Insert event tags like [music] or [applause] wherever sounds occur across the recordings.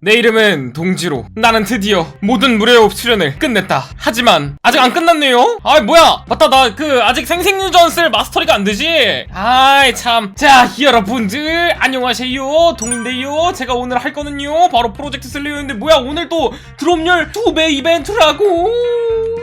내 이름은 동지로. 나는 드디어 모든 무례호흡 수련을 끝냈다. 하지만 아직 안 끝났네요. 아 뭐야? 맞다 나 그 아직 생생유전 쓸 마스터리가 안 되지. 아이 참. 자 여러분들 안녕하세요. 동인데요. 제가 오늘 할 거는요. 바로 프로젝트 슬레이어인데 뭐야 오늘 또 드롭열 두배 이벤트라고.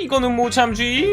이거는 뭐 참지.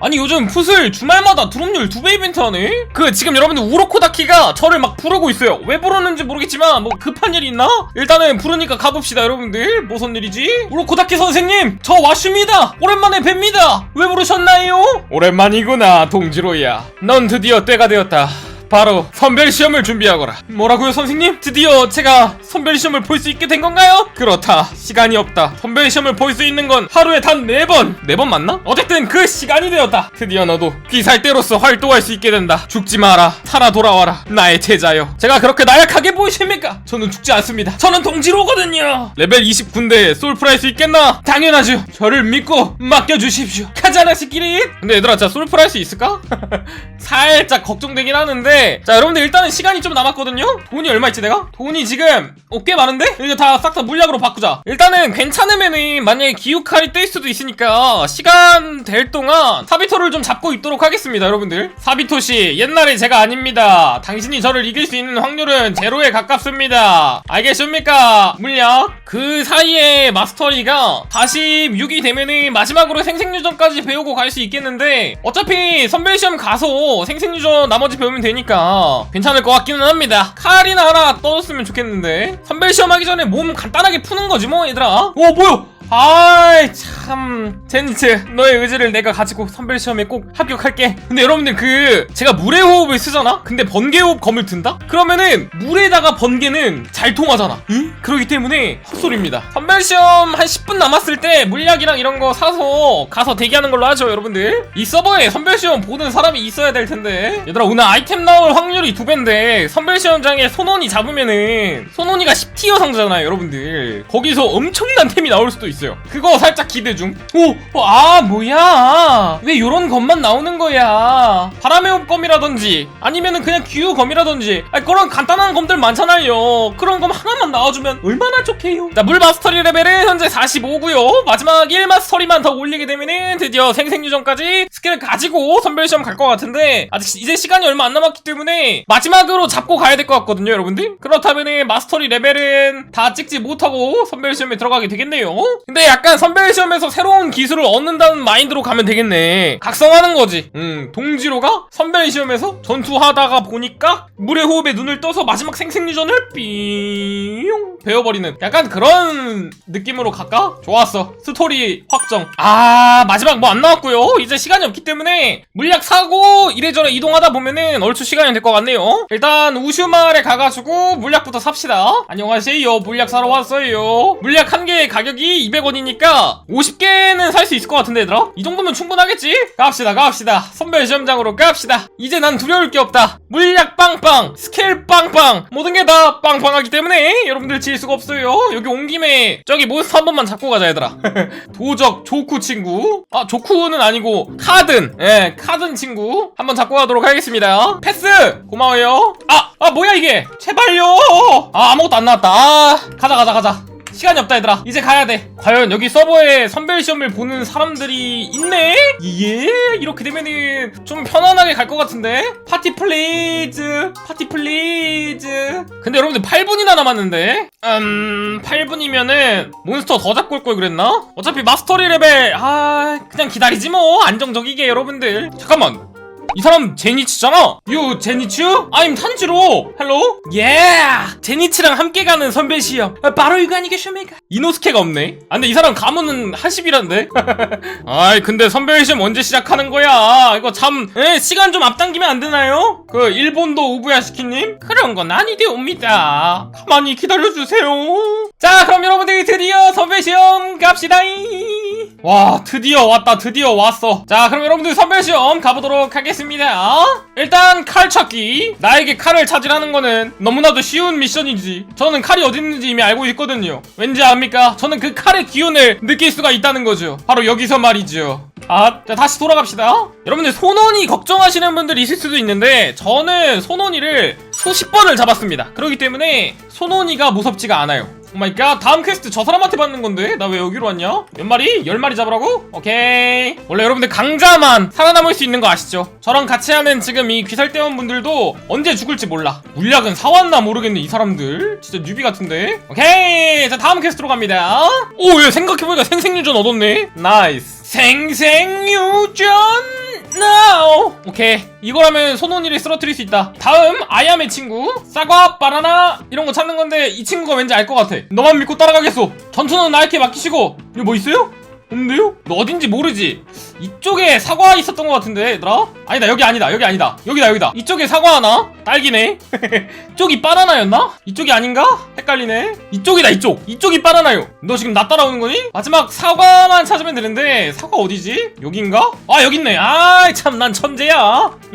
아니 요즘 풋을 주말마다 드롭률 두 배 이벤트 하네? 그 지금 여러분들 우로코다키가 저를 막 부르고 있어요 왜 부르는지 모르겠지만 뭐 급한 일 있나? 일단은 부르니까 가봅시다 여러분들 무슨 일이지? 우로코다키 선생님 저 왔습니다 오랜만에 뵙니다 왜 부르셨나요? 오랜만이구나 동지로야 넌 드디어 때가 되었다 바로 선별 시험을 준비하거라. 뭐라고요, 선생님? 드디어 제가 선별 시험을 볼 수 있게 된 건가요? 그렇다. 시간이 없다. 선별 시험을 볼 수 있는 건 하루에 단네 번. 네번 맞나? 어쨌든 그 시간이 되었다. 드디어 너도 귀살대로서 활동할 수 있게 된다. 죽지 마라. 살아 돌아와라. 나의 제자여. 제가 그렇게 나약하게 보이십니까? 저는 죽지 않습니다. 저는 동지로거든요. 레벨 29인데 솔프를 할수 있겠나? 당연하죠. 저를 믿고 맡겨주십시오. 가자나 시끼리. 근데 얘들아, 진짜 수 있을까? [laughs] 살짝 걱정되긴 하는데 자 여러분들 일단은 시간이 좀 남았거든요 돈이 얼마 있지 내가? 돈이 지금 어, 꽤 많은데? 이거 다 싹 다 물약으로 바꾸자 일단은 괜찮으면은 만약에 기후칼이 뜰 수도 있으니까 시간 될 동안 사비토를 좀 잡고 있도록 하겠습니다 여러분들 사비토씨 옛날에 제가 아닙니다 당신이 저를 이길 수 있는 확률은 제로에 가깝습니다 알겠습니까? 물약 그 사이에 마스터리가 46이 되면은 마지막으로 생생유전까지 배우고 갈 수 있겠는데 어차피 선별시험 가서 생생유전 나머지 배우면 되니까 괜찮을 것 같기는 합니다. 칼이나 하나 떠줬으면 좋겠는데. 선별시험 하기 전에 몸 간단하게 푸는 거지 뭐 얘들아. 오 뭐야? 아이 참 제니츠 너의 의지를 내가 가지고 선별 시험에 꼭 합격할게. 근데 여러분들 그 제가 물의 호흡을 쓰잖아? 근데 번개 호흡 검을 든다? 그러면은 물에다가 번개는 잘 통하잖아. 응? 그러기 때문에 헛소리입니다. 선별 시험 한 10분 남았을 때 물약이랑 이런 거 사서 가서 대기하는 걸로 하죠 여러분들. 이 서버에 선별 시험 보는 사람이 있어야 될 텐데. 얘들아 오늘 아이템 나올 확률이 두 배인데 선별 시험장에 손원이 잡으면은 손원이가 10티어 상자잖아요 여러분들. 거기서 엄청난 템이 나올 수도 있어요. 그거 살짝 기대 중 오! 어, 아 뭐야 왜 요런 것만 나오는 거야? 바람의 호흡검이라든지 아니면은 그냥 기후 검이라든지. 아니, 그런 간단한 검들 많잖아요. 그런 검 하나만 나와주면 얼마나 좋게요? 자 물 마스터리 레벨은 현재 45고요. 마지막 1 마스터리만 더 올리게 되면은 드디어 생생유전까지 스킬을 가지고 선별시험 갈 것 같은데 아직 이제 시간이 얼마 안 남았기 때문에 마지막으로 잡고 가야 될 것 같거든요 여러분들. 그렇다면은 마스터리 레벨은 다 찍지 못하고 선별시험에 들어가게 되겠네요. 근데 약간 선별시험에서 새로운 기술을 얻는다는 마인드로 가면 되겠네 각성하는 거지. 음 동지로가 선별시험에서 전투하다가 보니까 물의 호흡에 눈을 떠서 마지막 생생유전을 삥 배워버리는 약간 그런 느낌으로 갈까? 좋았어. 스토리 확정. 아 마지막 뭐 안 나왔고요. 이제 시간이 없기 때문에 물약 사고 이래저래 이동하다 보면은 얼추 시간이 될 것 같네요. 일단 우슈마을에 가가지고 물약부터 삽시다. 안녕하세요. 물약 사러 왔어요. 물약 한 개의 가격이 200원이니까 50개는 살 수 있을 것 같은데 얘들아? 이 정도면 충분하겠 지? 갑시다 갑시다. 선별 시험장으로 갑시다. 이제 난 두려울 게 없다. 물약 빵빵 스킬 빵빵. 모든 게 다 빵빵하기 때문에 여러분들 질 수가 없어요. 여기 온 김에 저기 몬스터 한 번만 잡고 가자 얘들아. [laughs] 도적 조쿠 친구. 아 조쿠는 아니고 카든. 예 카든 친구. 한번 잡고 가도록 하겠습니다. 패스! 고마워요. 아 아 뭐야 이게? 제발요! 아 아무것도 안 나왔다. 아 가자 가자 가자 시간이 없다 얘들아. 이제 가야 돼. 과연 여기 서버에 선별 시험을 보는 사람들이 있네? 예 이렇게 되면은 좀 편안하게 갈 것 같은데? 파티 플리즈. 파티 플리즈. 근데 여러분들 8분이나 남았는데? 음 8분이면은 몬스터 더 잡고 올 걸 그랬나? 어차피 마스터리 레벨 아 그냥 기다리지 뭐. 안정적이게 여러분들. 잠깐만 이 사람 제니치잖아. 유 제니치? I'm 탄지로. 헬로? 예. 제니치랑 함께 가는 선배 시험. 아, 바로 이거 아니겠습니까? 이노스케가 없네. 아 근데 이 사람 가문은 하십이란데. [laughs] 아이 근데 선배 시험 언제 시작하는 거야? 이거 참 에, 시간 좀 앞당기면 안 되나요? 그 일본도 우부야시키님? 그런 건 아니되옵니다. 가만히 기다려 주세요. 자 그럼 여러분들이 드디어 선배 시험 갑시다. 와 드디어 왔다 드디어 왔어 자 그럼 여러분들 선별시험 가보도록 하겠습니다 일단 칼 찾기. 나에게 칼을 찾으라는 거는 너무나도 쉬운 미션이지. 저는 칼이 어디 있는지 이미 알고 있거든요. 왠지 압니까? 저는 그 칼의 기운을 느낄 수가 있다는 거죠. 바로 여기서 말이죠. 아, 자, 다시 돌아갑시다. 여러분들, 손원이 걱정하시는 분들이 있을 수도 있는데, 저는 손원이를 수십 번을 잡았습니다. 그렇기 때문에, 손원이가 무섭지가 않아요. 오마이갓 다음 퀘스트 저 사람한테 받는 건데? 나 왜 여기로 왔냐? 몇 마리? 열 마리 잡으라고? 오케이. 원래 여러분들 강자만 살아남을 수 있는 거 아시죠? 저랑 같이 하는 지금 이 귀살대원 분들도 언제 죽을지 몰라. 물약은 사왔나 모르겠네 이 사람들. 진짜 뉴비 같은데? 오케이. 자 다음 퀘스트로 갑니다. 오얘 생각해보니까 생생유전 얻었네. 나이스. 생생유전 오케이. 이거라면 손원이를 쓰러뜨릴 수 있다. 다음 아야의 친구. 싸과 바나나 이런 거 찾는 건데 이 친구가 왠지 알 것 같아. 너만 믿고 따라가겠소. 전투는 나에게 맡기시고. 이거 뭐 있어요? 없는데요? 너 어딘지 모르지? 이쪽에 사과 있었던 것 같은데 얘들아? 아니다 여기 아니다 여기 아니다 여기다 여기다 이쪽에 사과 하나 딸기네 [laughs] 이쪽이 바나나였나? 이쪽이 아닌가? 헷갈리네 이쪽이다 이쪽 이쪽이 바나나요 너 지금 나 따라오는 거니? 마지막 사과만 찾으면 되는데 사과 어디지? 여긴가? 아 여기 있네 아이 참 난 천재야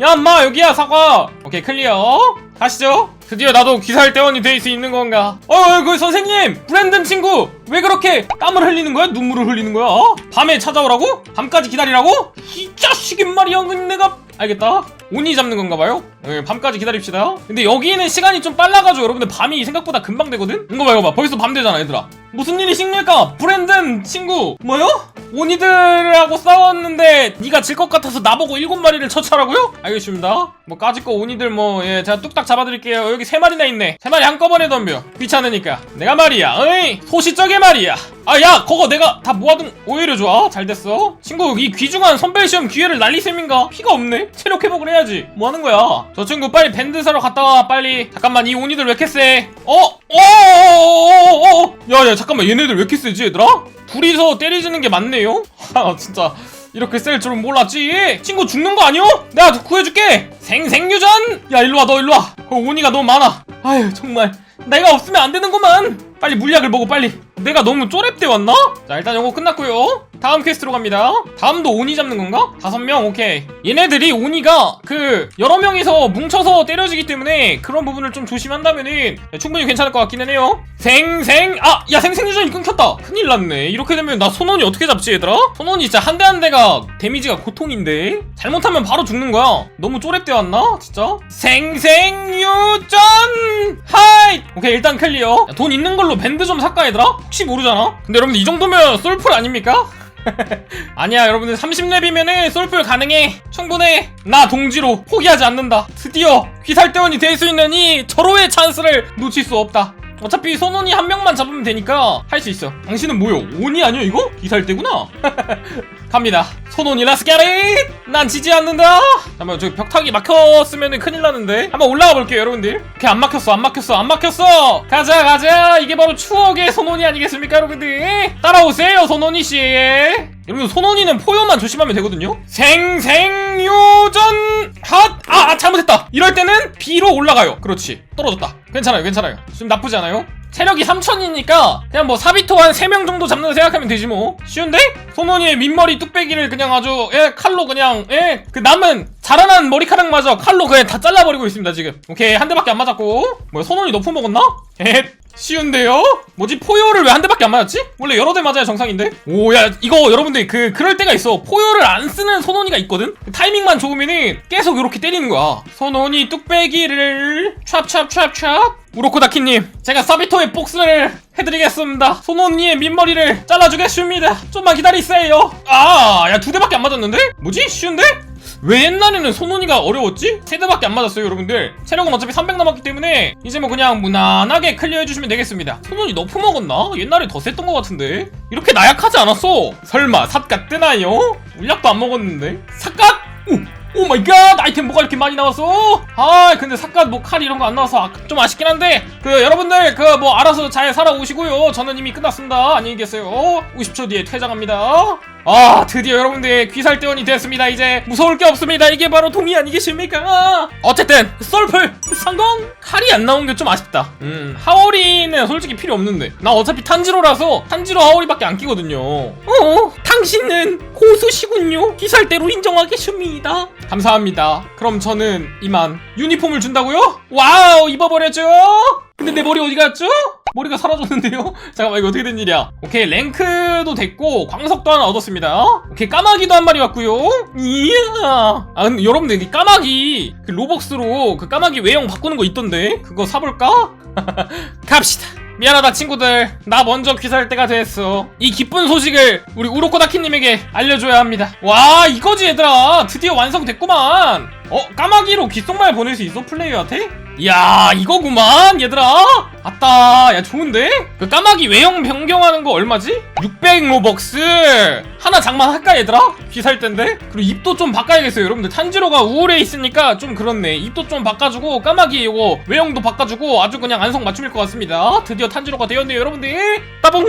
야 엄마 여기야 사과 오케이 클리어 가시죠 드디어 나도 귀살 대원이 될 수 있는 건가 어이 그 선생님 브랜든 친구 왜 그렇게 땀을 흘리는 거야? 눈물을 흘리는 거야? 어? 밤에 찾아오라고? 밤까지 기다리라고? 이 자식이 말이야 내가 알겠다. 온이 잡는 건가 봐요? 네, 밤까지 기다립시다. 근데 여기는 시간이 좀 빨라가지고 여러분들 밤이 생각보다 금방 되거든? 이거 봐 이거 봐. 벌써 밤 되잖아 얘들아. 무슨 일이십니까? 브랜든 친구. 뭐요? 오니들하고 싸웠는데 네가 질 것 같아서 나보고 일곱 마리를 처치하라고요? 알겠습니다. 뭐 까짓 거 오니들 뭐 예, 제가 뚝딱 잡아드릴게요. 여기 세 마리나 있네. 세 마리 한꺼번에 덤벼. 귀찮으니까. 내가 말이야. 어이 소시적에 말이야 아 야 그거 내가 다 모아둔 오히려 좋아 잘 됐어. 친구 이 귀중한 선별 시험 기회를 날릴 셈인가? 피가 없네. 체력 회복을 해야지. 뭐 하는 거야? 저 친구 빨리 밴드 사러 갔다 와 빨리. 잠깐만 이 오니들 왜 이렇게 세? 어? 어어어어어 야야 잠깐만. 얘네들 왜 이렇게 세지 얘들아? 둘이서 때리지는 게 맞네요? [laughs] 아 진짜. 이렇게 셀 줄은 몰랐지? 친구 죽는 거 아니오? 내가 구해줄게. 생생유전? 야 일로와 너 일로와. 어, 오니가 너무 많아. 아유 정말. 내가 없으면 안 되는구만. 빨리 물약을 먹어 빨리 내가 너무 쪼렙돼 왔나? 자 일단 요거 끝났고요 다음 퀘스트로 갑니다. 다음도 오니 잡는 건가? 다섯 명? 오케이. 얘네들이 오니가 그 여러 명이서 뭉쳐서 때려지기 때문에 그런 부분을 좀 조심한다면은 충분히 괜찮을 것 같기는 해요. 생생! 아! 야 생생 유전이 끊겼다! 큰일 났네. 이렇게 되면 나 손원이 어떻게 잡지 얘들아? 손원이 진짜 한 대 한 대가 데미지가 고통인데? 잘못하면 바로 죽는 거야. 너무 쪼렙돼 왔나? 진짜? 생생 유전! 하이! 오케이 일단 클리어. 야, 돈 있는 걸로 밴드 좀 살까 얘들아? 혹시 모르잖아? 근데 여러분들 이 정도면 솔풀 아닙니까? [laughs] 아니야 여러분들. 30렙이면은 솔풀 가능해. 충분해. 나 동지로 포기하지 않는다. 드디어 귀살대원이 될 수 있는 이 절호의 찬스를 놓칠 수 없다 어차피 손원이 한 명만 잡으면 되니까 할 수 있어. 당신은 뭐요? 온이 아니야 이거? 귀살대구나. [laughs] 갑니다. 손원이 라스 갸릿 난 지지 않는다! 잠깐만 저기 벽타기 막혔으면 큰일 나는데? 한번 올라가 볼게요 여러분들. 오케이 안 막혔어 안 막혔어 안 막혔어! 가자 가자! 이게 바로 추억의 손원이 아니겠습니까 여러분들? 따라오세요 손원이씨. 여러분 손원이는 포효만 조심하면 되거든요. 생생요전! 핫! 아, 아 잘못했다. 이럴 때는 B로 올라가요. 그렇지. 떨어졌다 괜찮아요 괜찮아요. 지금 나쁘지 않아요? 체력이 3000이니까 그냥 뭐 사비토 한 3명 정도 잡는 거 생각하면 되지 뭐. 쉬운데? 손원이의 민머리 뚝배기를 그냥 아주 예 칼로 그냥 예 그 남은 자라난 머리카락마저 칼로 그냥 다 잘라버리고 있습니다 지금. 오케이 한 대밖에 안 맞았고. 뭐야 손원이 너프 먹었나? 에 쉬운데요? 뭐지 포효를 왜 한 대밖에 안 맞았지? 원래 여러 대 맞아야 정상인데? 오 야 이거 여러분들 그 그럴 때가 있어 포효를 안 쓰는 손원이가 있거든? 타이밍만 좋으면은 계속 이렇게 때리는 거야 손원이 뚝배기를 찹찹찹찹 우로코다키님 제가 사비토의 복수를 해드리겠습니다 손원이의 민머리를 잘라주겠습니다 좀만 기다리세요 아야 두 대밖에 안 맞았는데? 뭐지? 쉬운데? 왜 옛날에는 손원이가 어려웠지? 세 대밖에 안 맞았어요 여러분들 체력은 어차피 300 남았기 때문에 이제 뭐 그냥 무난하게 클리어 해주시면 되겠습니다 손원이 너프 먹었나? 옛날에 더 셌던 것 같은데 이렇게 나약하지 않았어 설마 삿갓 뜨나요? 물약도 안 먹었는데 삿갓? 오! 오 마이 갓! 아이템 뭐가 이렇게 많이 나왔어? 아 근데 삿갓 뭐 칼 이런 거 안 나와서 아- 좀 아쉽긴 한데 그 여러분들 그 뭐 알아서 잘 살아오시고요. 저는 이미 끝났습니다. 안녕히 계세요. 50초 뒤에 퇴장합니다. 아 드디어 여러분들 귀살대원이 됐습니다 이제. 무서울 게 없습니다. 이게 바로 동의 아니겠습니까? 어쨌든 썰풀 성공! 칼이 안 나온 게 좀 아쉽다. 음 하오리는 솔직히 필요 없는데. 나 어차피 탄지로라서 탄지로 하오리밖에 안 끼거든요. 어 당신은 고수시군요. 귀살대로 인정하겠습니다 감사합니다 그럼 저는 이만 유니폼을 준다고요? 와우 입어버렸죠 근데 내 머리 어디 갔죠? 머리가 사라졌는데요? [laughs] 잠깐만 이거 어떻게 된 일이야 오케이 랭크도 됐고 광석도 하나 얻었습니다 오케이 까마귀도 한 마리 왔고요 이야 아 근데 여러분들 이 까마귀 그 로벅스로 그 까마귀 외형 바꾸는 거 있던데 그거 사볼까? [laughs] 갑시다 미안하다 친구들. 나 먼저 귀사할 때가 됐어. 이 기쁜 소식을 우리 우로코다키님에게 알려줘야 합니다. 와 이거지 얘들아. 드디어 완성됐구만. 어 까마귀로 귓속말 보낼 수 있어 플레이어한테? 이야 이거구만 얘들아. 아따 야 좋은데? 그 까마귀 외형 변경하는 거 얼마지? 600 로벅스. 하나 장만할까 얘들아? 귀살 텐데? 그리고 입도 좀 바꿔야겠어요 여러분들. 탄지로가 우울해 있으니까 좀 그렇네. 입도 좀 바꿔주고 까마귀 요거 외형도 바꿔주고 아주 그냥 안성 맞춤일 것 같습니다. 드디어 탄지로가 되었네요 여러분들. 따봉